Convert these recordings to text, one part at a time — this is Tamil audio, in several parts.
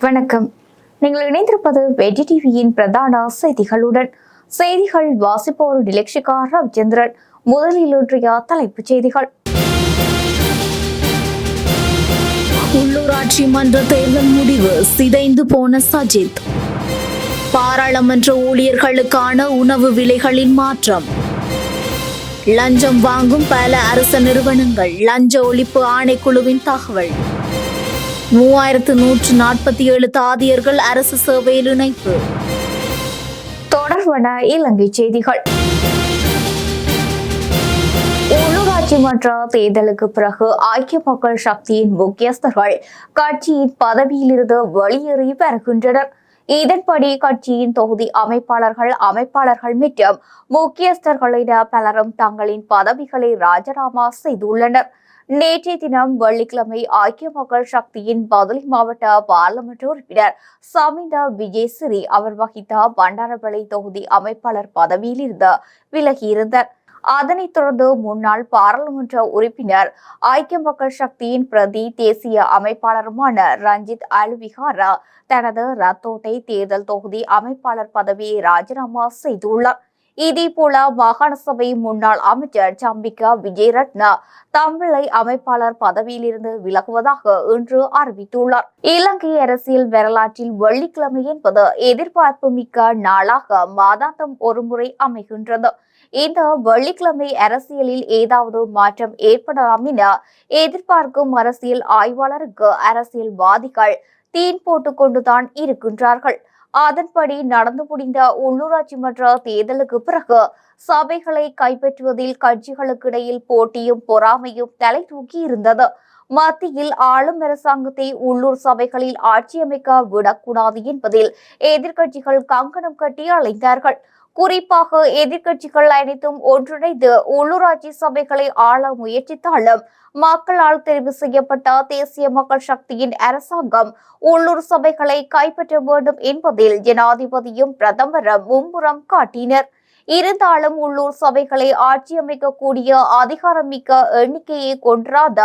வணக்கம். நீங்கள் இணைந்திருப்பது வெடி டிவியின் பிரதான செய்திகளுடன். செய்திகள் வாசிப்போர் டிலக்ஷிகா ரவிச்சந்திரன். முதலில் ஒன்றிய தலைப்புச் செய்திகள். உள்ளூராட்சி மன்ற தேர்தல் முடிவு சிதைந்து போன சஜித். பாராளுமன்ற ஊழியர்களுக்கான உணவு விலைகளின் மாற்றம். லஞ்சம் வாங்கும் பல அரச நிறுவனங்கள் லஞ்ச ஒழிப்பு ஆணைக்குழுவின் தகவல். மூவாயிரத்து நூற்று நாற்பத்தி ஏழு தாதியர்கள் அரசு சேவையில் இணைப்பு. தொடர்வன இலங்கை செய்திகள். உள்ளூராட்சி மன்ற தேர்தலுக்கு பிறகு ஐக்கிய மக்கள் சக்தியின் முக்கியஸ்தர்கள் கட்சியின் பதவியிலிருந்து வெளியேறி வருகின்றனர். இதன்படி கட்சியின் தொகுதி அமைப்பாளர்கள் அமைப்பாளர்கள் மற்றும் முக்கியஸ்தர்களிட பலரும் தங்களின் பதவிகளை ராஜினாமா செய்துள்ளனர். நேற்றைய தினம் வெள்ளிக்கிழமை ஐக்கிய மக்கள் சக்தியின் பதலி மாவட்ட பாராளுமன்ற உறுப்பினர் சமிந்த விஜயசிறி அவர் வகித்த பண்டாரப்பளை தொகுதி அமைப்பாளர் பதவியிலிருந்து விலகியிருந்தார். அதனைத் தொடர்ந்து முன்னாள் பாராளுமன்ற உறுப்பினர் ஐக்கிய மக்கள் சக்தியின் பிரதி தேசிய அமைப்பாளருமான ரஞ்சித் அல்விகாரா தனது ரத்தோட்டை தேர்தல் தொகுதி அமைப்பாளர் பதவியை ராஜினாமா செய்துள்ளார். இதேபோல மாகாண சபை முன்னாள் அமைச்சர் சம்பிகா விஜயரட்ன தமிழை அமைப்பாளர் பதவியிலிருந்து விலகுவதாக இன்று அறிவித்துள்ளார். இலங்கை அரசியல் வரலாற்றில் வெள்ளிக்கிழமை என்பது எதிர்பார்ப்பு மிக்க நாளாக மாதாந்தம் ஒருமுறை அமைகின்றது. இந்த வெள்ளிக்கிழமை அரசியலில் ஏதாவது மாற்றம் ஏற்படலாம் என எதிர்பார்க்கும் அரசியல் ஆய்வாளருக்கு அரசியல்வாதிகள் தீன் போட்டுக் கொண்டுதான் இருக்கின்றார்கள். அதன்படி நடந்து முடிந்த உள்ளூராட்சி மன்ற தேர்தலுக்கு பிறகு சபைகளை கைப்பற்றுவதில் கட்சிகளுக்கு இடையில் போட்டியும் பொறாமையும் தலை தூக்கி இருந்தது. மத்தியில் ஆளும் அரசாங்கத்தை உள்ளூர் சபைகளில் ஆட்சி அமைக்க விடக்கூடாது என்பதில் எதிர்க்கட்சிகள் கங்கணம் கட்டி அலைந்தார்கள். குறிப்பாக எதிர்க்கட்சிகள் அனைத்தும் ஒன்றிணைந்து உள்ளூராட்சி சபைகளை ஆள முயற்சித்தாலும் மக்களால் தெரிவு செய்யப்பட்ட தேசிய மக்கள் சக்தியின் அரசாங்கம் உள்ளூர் சபைகளை கைப்பற்ற வேண்டும் என்பதில் ஜனாதிபதியும் பிரதமரும் மும்முரம் காட்டினர். இருந்தாலும் உள்ளூர் சபைகளை ஆட்சி அமைக்கக்கூடிய அதிகாரமிக்க எண்ணிக்கையை கொன்றாத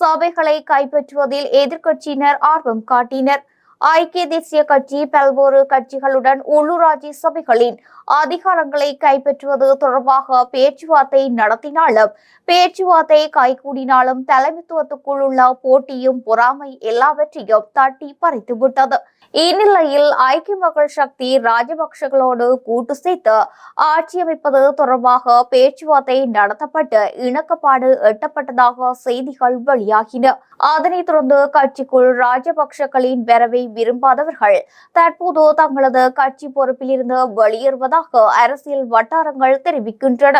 சபைகளை கைப்பற்றுவதில் எதிர்க்கட்சியினர் ஆர்வம் காட்டினர். ஐக்கிய தேசிய கட்சி பல்வேறு கட்சிகளுடன் உள்ளூராட்சி சபைகளின் அதிகாரங்களை கைப்பற்றுவது தொடர்பாக பேச்சுவார்த்தை நடத்தினாலும் பேச்சுவார்த்தை கைகூடினாலும் தலைமைத்துவத்துக்குள் உள்ள போட்டியும் பொறாமை எல்லாவற்றையும் தட்டி பறித்து விட்டது இந்நிலையில் ஐக்கிய மக்கள் சக்தி ராஜபக்சகளோடு கூட்டு சேர்த்து ஆட்சி அமைப்பது தொடர்பாக பேச்சுவார்த்தை நடத்தப்பட்டு இணக்கப்பாடு எட்டப்பட்டதாக செய்திகள் வெளியாகின. அதனைத் தொடர்ந்து கட்சிக்குள் ராஜபக்சகளின் வரவை விரும்பாதவர்கள் தற்போது தங்களது கட்சி பொறுப்பில் இருந்து வெளியேறுவதாக அரசியல் வட்டாரங்கள் தெரிவிக்கின்றன.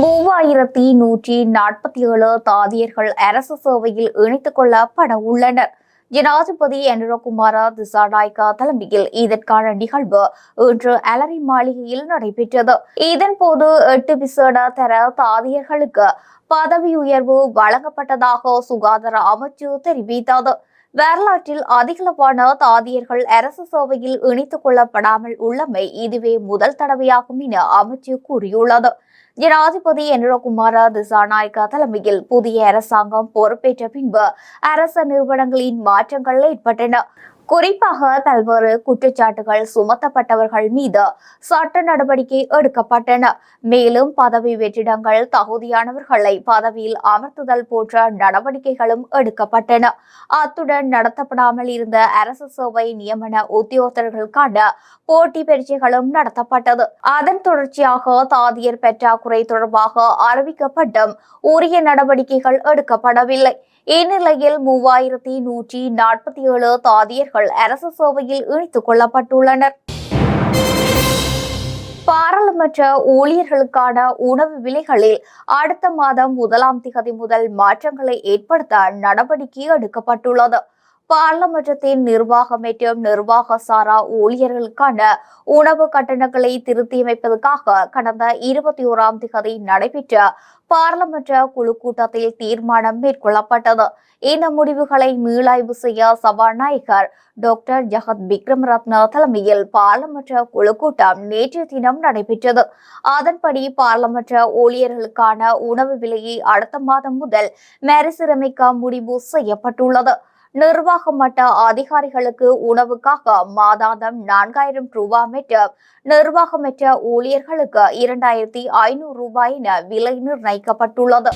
மூவாயிரத்தி நூற்றி நாற்பத்தி ஏழு தாதியர்கள் அரசு சேவையில் இணைத்துக் கொள்ளப்பட உள்ளனர். ஜனாதிபதி என்ரோகுமார திசாநாயக்கா தலைமையில் இதற்கான நிகழ்வு இன்று அலரி மாளிகையில் நடைபெற்றது. இதன்போது எட்டு விசேட தர தாதியர்களுக்கு பதவி உயர்வு வழங்கப்பட்டதாக சுகாதார அமைச்சு தெரிவித்தது. வரலாற்றில் அதிகளவான தாதியர்கள் அரசு சேவையில் இணைத்துக் கொள்ளப்படாமல் உள்ளமை இதுவே முதல் தடவையாகும் என அமைச்சு கூறியுள்ளது. ஜனாதிபதி என்ரோகுமார திசாநாயக்கா தலைமையில் புதிய அரசாங்கம் பொறுப்பேற்ற பின்பு அரச நிறுவனங்களின் மாற்றங்கள் ஏற்பட்டன. குறிப்பாக பல்வேறு குற்றச்சாட்டுகள் சுமத்தப்பட்டவர்கள் மீது சட்ட நடவடிக்கை எடுக்கப்பட்டன. மேலும் பதவி வெற்றிடங்கள் தகுதியானவர்களை பதவியில் அமர்த்துதல் போன்ற நடவடிக்கைகளும் எடுக்கப்பட்டன. அத்துடன் நடத்தப்படாமல் இருந்த அரசு சேவை நியமன உத்தியோகத்தர்களுக்கான போட்டி பரீட்சைகளும் நடத்தப்பட்டது. அதன் தொடர்ச்சியாக தாதியர் பற்றாக்குறை தொடர்பாக அறிவிக்கப்பட்டும் உரிய நடவடிக்கைகள் எடுக்கப்படவில்லை. இந்நிலையில் மூவாயிரத்தி நூற்றி நாற்பத்தி ஏழு தாதியர்கள் அரசு சேவையில் இணைத்துக் கொள்ளப்பட்டுள்ளனர். பாராளுமன்ற ஊழியர்களுக்கான உணவு விலைகளில் அடுத்த மாதம் முதலாம் திகதி முதல் மாற்றங்களை ஏற்படுத்த நடவடிக்கை எடுக்கப்பட்டுள்ளது. பாராளுமன்றத்தின் நிர்வாகம் மற்றும் நிர்வாக சாரா ஊழியர்களுக்கான உணவு கட்டணங்களை திருத்தியமைப்பதற்காக கடந்த இருபத்தி ஓராம் திகதி நடைபெற்ற பாராளுமன்ற குழு கூட்டத்தில் தீர்மானம் மேற்கொள்ளப்பட்டது. இந்த முடிவுகளை மீளாய்வு செய்ய சபாநாயகர் டாக்டர் ஜகத் விக்ரம் ரத்னா தலைமையில் பாராளுமன்ற குழு கூட்டம் நேற்று தினம் நடைபெற்றது. அதன்படி பாராளுமன்ற ஊழியர்களுக்கான உணவு விலையை அடுத்த மாதம் முதல் மறுசீரமைக்க முடிவு செய்யப்பட்டுள்ளது. நிர்வாக மட்ட அதிகாரிகளுக்கு உணவுக்காக மாதாந்தம் நான்காயிரம் ரூபாய் மீட்டர் நிர்வாகமற்ற ஊழியர்களுக்கு இரண்டாயிரத்தி ஐநூறு ரூபாய் என விலை நிர்ணயிக்கப்பட்டுள்ளது.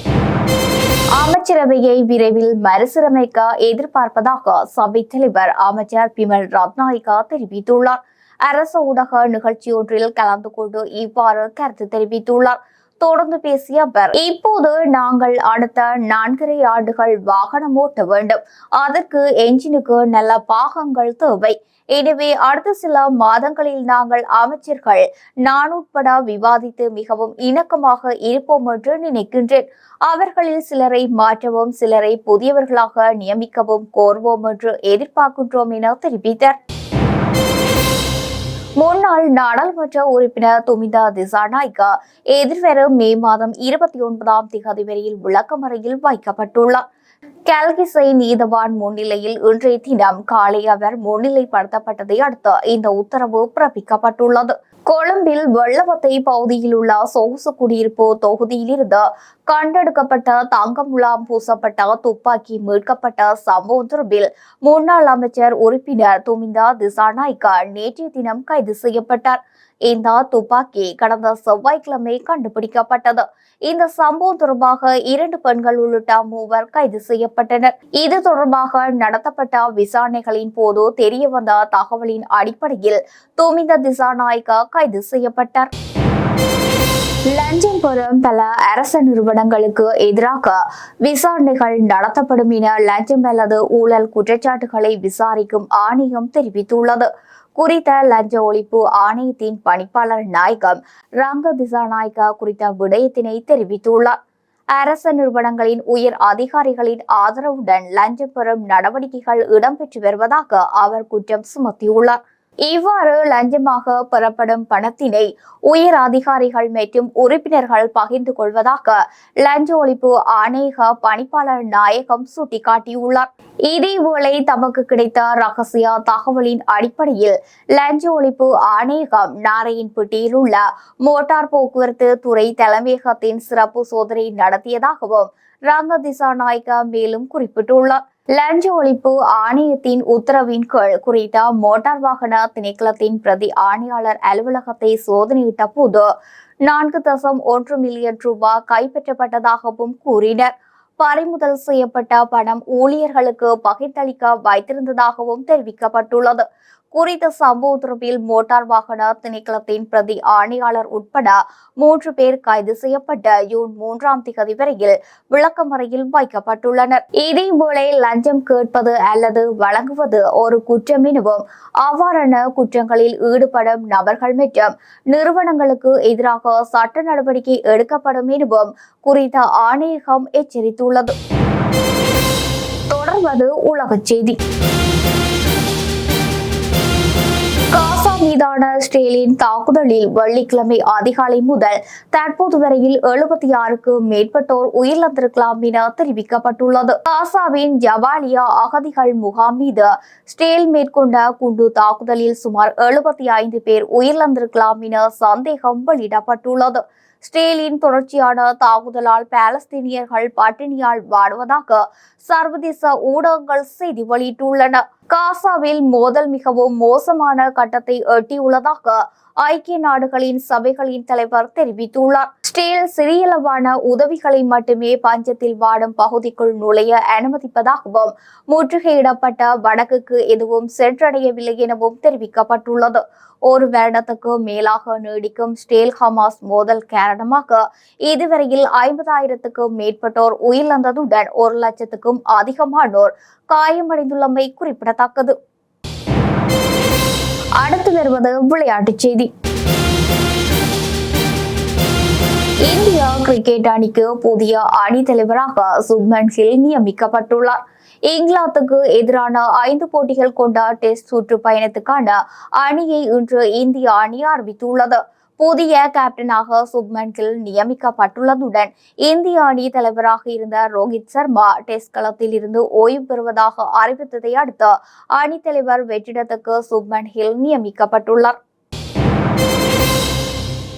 அமைச்சரவையை விரைவில் மறுசீரமைக்க எதிர்பார்ப்பதாக சபை தலைவர் அமைச்சர் பிமல் ரத்நாயகா தெரிவித்துள்ளார். அரச ஊடக நிகழ்ச்சியொன்றில் கலந்து கொண்டு இவ்வாறு கருத்து தெரிவித்துள்ளார். தொடர்ந்து பேசிய அவர் இப்போது நாங்கள் அடுத்த நான்கரை ஆண்டுகள் வாகனம் ஓட்ட வேண்டும். அதற்கு என்ஜினுக்கு நல்ல பாகங்கள் தேவை. எனவே அடுத்த சில மாதங்களில் நாங்கள் அமைச்சர்கள் நான் உட்பட விவாதித்து மிகவும் இணக்கமாக இருப்போம் என்று நினைக்கின்றேன். அவர்களில் சிலரை மாற்றவும் சிலரை புதியவர்களாக நியமிக்கவும் கோருவோம் என்று எதிர்பார்க்கின்றோம் என தெரிவித்தார். முன்னாள் நாடாளுமன்ற உறுப்பினர் துமிதா திசாநாய்கா எதிர்வரும் மே மாதம் இருபத்தி ஒன்பதாம் திகதி வரையில் விளக்கமறையில் வைக்கப்பட்டுள்ளார். கல்கிசை நீதவான் முன்னிலையில் இன்றைய தினம் காலை அவர் முன்னிலைப்படுத்தப்பட்டதை அடுத்து இந்த உத்தரவு பிறப்பிக்கப்பட்டுள்ளது. கொழும்பில் வெள்ளவத்தை பகுதியில் உள்ள சொகுசு குடியிருப்பு தொகுதியிலிருந்து கண்டெடுக்கப்பட்ட தங்கமுலாம் பூசப்பட்ட துப்பாக்கி மீட்கப்பட்ட சம்பவம் தொடர்பில் முன்னாள் அமைச்சர் உறுப்பினர் துமிந்தா திசாநாய்கா நேற்றைய தினம் கைது செய்யப்பட்டார். இந்த துப்பாக்கி கடந்த செவ்வாய்க்கிழமை கண்டுபிடிக்கப்பட்டது. இந்த சம்பவம் தொடர்பாக இரண்டு பெண்கள் உள்ளிட்ட மூவர் கைது செய்ய செய்யப்பட்டனர். இது தொடர்பாக நடத்தப்பட்ட விசாரணைகளின் போது தெரியவந்த தகவலின் அடிப்படையில் தோமிந்த திசாநாயக்கா கைது செய்யப்பட்டார். லஞ்சம் பெறும் பல அரச நிறுவனங்களுக்கு எதிராக விசாரணைகள் நடத்தப்படும் என லஞ்சம் அல்லது ஊழல் குற்றச்சாட்டுகளை விசாரிக்கும் ஆணையம் தெரிவித்துள்ளது. குறித்த லஞ்ச ஒழிப்பு ஆணையத்தின் பணிப்பாளர் நாயகம் ரங்க திசாநாயக்கா குறித்த விடயத்தினை தெரிவித்துள்ளார். அரச நிறுவனங்களின் உயர் அதிகாரிகளின் ஆதரவுடன் லஞ்சம் பெறும் நடவடிக்கைகள் இடம்பெற்று வருவதாக அவர் குற்றம் சுமத்தியுள்ளார். இவ்வாறு லஞ்சமாக பெறப்படும் பணத்தினை உயர் அதிகாரிகள் மற்றும் உறுப்பினர்கள் பகிர்ந்து கொள்வதாக லஞ்ச ஒழிப்பு ஆணையக பணிப்பாளர் நாயகம் சுட்டிக்காட்டியுள்ளார். இதேவேளை தமக்கு கிடைத்த ரகசிய தகவலின் அடிப்படையில் லஞ்ச ஒழிப்பு ஆணையகம் நாரையன்பட்டியில் உள்ள மோட்டார் போக்குவரத்து துறை தலைமையகத்தின் சிறப்பு சோதனை நடத்தியதாகவும் ரங்க திசாநாயக்கா மேலும் குறிப்பிட்டுள்ளார். லஞ்ச ஒழிப்பு ஆணையத்தின் உத்தரவின் கீழ் குறித்த மோட்டார் வாகன திணைக்களத்தின் பிரதி ஆணையாளர் அலுவலகத்தை சோதனையிட்ட போது நான்கு தசம் ஒன்று மில்லியன் ரூபாய் கைப்பற்றப்பட்டதாகவும் கூறினர். பறிமுதல் செய்யப்பட்ட பணம் ஊழியர்களுக்கு பகிர்ந்தளிக்க வைத்திருந்ததாகவும் தெரிவிக்கப்பட்டுள்ளது. குறித்த சம்பவ தொடர்பில் மோட்டார் வாகன திணைக்களத்தின் பிரதி ஆணையாளர் உட்பட மூன்று பேர் கைது செய்யப்பட்ட ஜூன் மூன்றாம் திகதி வரையில் விளக்கமறையில் வைக்கப்பட்டுள்ளனர். இதேபோல லஞ்சம் கேட்பது அல்லது வழங்குவது ஒரு குற்றம் எனவும் அவ்வாறான குற்றங்களில் ஈடுபடும் நபர்கள் மற்றும் நிறுவனங்களுக்கு எதிராக சட்ட நடவடிக்கை எடுக்கப்படும் எனவும் குறித்த ஆணையகம் எச்சரித்துள்ளது. தொடர்வது உலகச் செய்தி. மீதான ஸ்டேலின் தாக்குதலில் வெள்ளிக்கிழமை அதிகாலை முதல் தற்போது வரையில் எழுபத்தி ஆறுக்கு மேற்பட்டோர் உயிரிழந்திருக்கலாம் என தெரிவிக்கப்பட்டுள்ளது. காசாவின் ஜவாலியா அகதிகள் முகாம் மீது ஸ்டேல் மேற்கொண்ட குண்டு தாக்குதலில் சுமார் எழுபத்தி ஐந்து பேர் உயிரிழந்திருக்கலாம் என சந்தேகம் வெளியிடப்பட்டுள்ளது. ஸ்டேலின் தொடர்ச்சியான தாக்குதலால் பாலஸ்தீனியர்கள் பட்டினியால் வாடுவதாக சர்வதேச ஊடகங்கள் செய்தி வெளியிட்டுள்ளன. காசாவில் மோதல் மிகவும் மோசமான கட்டத்தை எட்டியுள்ளதாக ஐக்கிய நாடுகளின் சபைகளின் தலைவர் தெரிவித்துள்ளார். ஸ்டீல் சிறியளவான உதவிகளை மட்டுமே பஞ்சத்தில் வாடும் பகுதிக்குள் நுழைய அனுமதிப்பதாகவும் முற்றுகையிடப்பட்ட வடக்குக்கு எதுவும் சென்றடையவில்லை எனவும் தெரிவிக்கப்பட்டுள்ளது. ஒரு வருடத்துக்கு மேலாக நீடிக்கும் ஸ்டேல் ஹமாஸ் மோதல் காரணமாக இதுவரையில் ஐம்பதாயிரத்துக்கும் மேற்பட்டோர் உயிரிழந்ததுடன் ஒரு லட்சத்துக்கும் அதிகமானோர் காயமடைந்துள்ளமை குறிப்பிடத்தக்கது. அடுத்து வருவது விளையாட்டுச் செய்தி. இந்தியா கிரிக்கெட் அணிக்கு புதிய அணித்தலைவராக சுப்மன் கில் நியமிக்கப்பட்டுள்ளார். இங்கிலாந்துக்கு எதிரான ஐந்து போட்டிகள் கொண்ட டெஸ்ட் சுற்றுப்பயணத்துக்கான அணியை இன்று இந்திய அணி அறிவித்துள்ளது. புதிய கேப்டனாக சுப்மன் கில் நியமிக்கப்பட்டுள்ளதுடன் இந்திய அணி தலைவராக இருந்த ரோஹித் சர்மா டெஸ்ட் களத்தில் இருந்து ஓய்வு பெறுவதாக அறிவித்ததை அடுத்து அணித்தலைவர் வெற்றிடத்துக்கு சுப்மன் ஹில் நியமிக்கப்பட்டுள்ளார்.